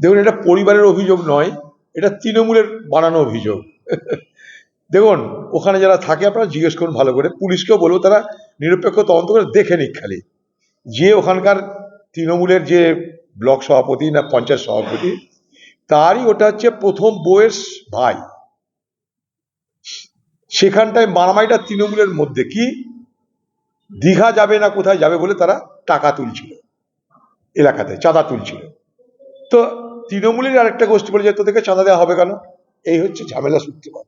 দেখুন, এটা পরিবারের অভিযোগ নয়, এটা তৃণমূলের বানানো অভিযোগ। দেখুন, ওখানে যারা থাকে আপনারা জিজ্ঞেস করুন ভালো করে, পুলিশকেও বলব, তারা নিরপেক্ষ তদন্ত করে দেখে নিক খালি। যে ওখানকার তৃণমূলের যে ব্লক সভাপতি না পঞ্চায়েত সভাপতি, তারই ওটা হচ্ছে প্রথম বউয়ের ভাই। সেখানটায় মারামারিটা তৃণমূলের মধ্যে কি? দীঘা যাবে না কোথায় যাবে বলে তারা টাকা তুলছিল, এলাকাতে, চাঁদা তুলছিল। তো তৃণমূলের আরেকটা গোষ্ঠী বলে যে তোদেরকে চাঁদা দেওয়া হবে কেন? এই হচ্ছে ঝামেলা সূত্রপাত।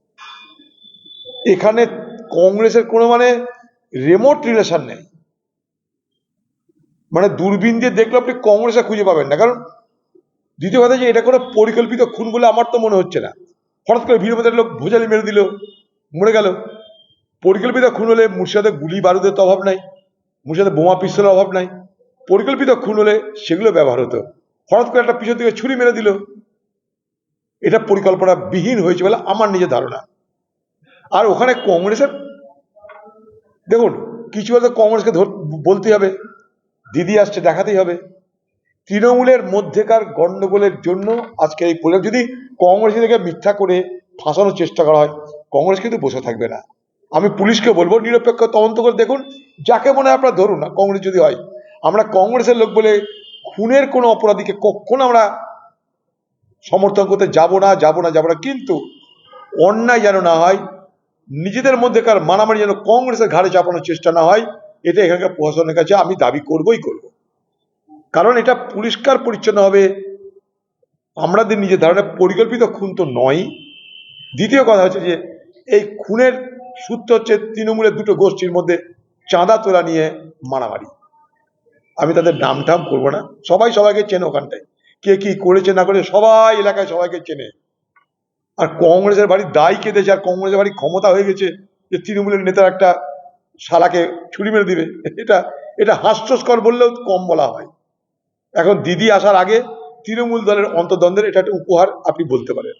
এখানে কংগ্রেসের কোনো মানে রেমোট রিলেশন নেই। মানে দূরবীন দিয়ে দেখলে আপনি কংগ্রেসে খুঁজে পাবেন না। কারণ দ্বিতীয় কথা যে এটা কোনো পরিকল্পিত খুন বলে আমার তো মনে হচ্ছে না। হঠাৎ করে ভিড় মধ্যে লোক ভোজালি মেরে দিল, মরে গেল। পরিকল্পিত খুন হলে মুর্শিদাবাদে গুলি বারুদের তো অভাব নাই, মুর্শিদাবাদে বোমা পিস্তলের অভাব নাই। পরিকল্পিত খুন হলে সেগুলো ব্যবহার হতো। হঠাৎ করে একটা পিছন থেকে ছুরি মেরে দিল। এটা পরিকল্পনা বিহীন হয়েছে বলে আমার নিজের ধারণা। আর ওখানে কংগ্রেসের, দেখুন, কিছু হয়তো কংগ্রেসকে বলতে হবে, দিদি আসছে, দেখাতেই হবে। তৃণমূলের মধ্যেকার গণ্ডগোলের জন্য আজকে এই প্রয়োগ যদি কংগ্রেস থেকে মিথ্যা করে ফাঁসানোর চেষ্টা করা হয়, কংগ্রেস কিন্তু বসে থাকবে না। আমি পুলিশকে বলব, নিরপেক্ষ তদন্ত করে দেখুন, যাকে মনে হয় আপনারা ধরুন না, কংগ্রেস যদি হয়। আমরা কংগ্রেসের লোক বলে খুনের কোনো অপরাধীকে কখনো আমরা সমর্থন করতে যাব না যাব না যাব না। কিন্তু অন্যায় যেন না হয়, নিজেদের মধ্যেকার মারামারি যেন কংগ্রেসের ঘাড়ে চাপানোর চেষ্টা না হয়, এটা এখানকার প্রশাসনের কাছে আমি দাবি করবই করব। কারণ এটা পরিষ্কার পরিচ্ছন্ন হবে। আমাদের নিজের ধারণা পরিকল্পিত খুন তো নয়। দ্বিতীয় কথা হচ্ছে যে, এই খুনের সূত্র হচ্ছে তৃণমূলের দুটো গোষ্ঠীর মধ্যে চাঁদা তোলা নিয়ে মারামারি। আমি তাদের নাম টাম করব না। সবাই সবাইকে চেনে ওখানটায়। কে কি করেছে না করেছে সবাই এলাকায় সবাইকে চেনে। আর কংগ্রেসের বাড়ি দায় কেঁদেছে আর কংগ্রেসের বাড়ি ক্ষমতা হয়ে গেছে যে তৃণমূলের নেতার একটা শালাকে ছুরি মেরে দিবে। এটা এটা হাস্যস্কর বললেও কম বলা হয়। এখন দিদি আসার আগে তৃণমূল দলের অন্তর্দ্বন্দ্বের এটা একটা উপহার আপনি বলতে পারেন।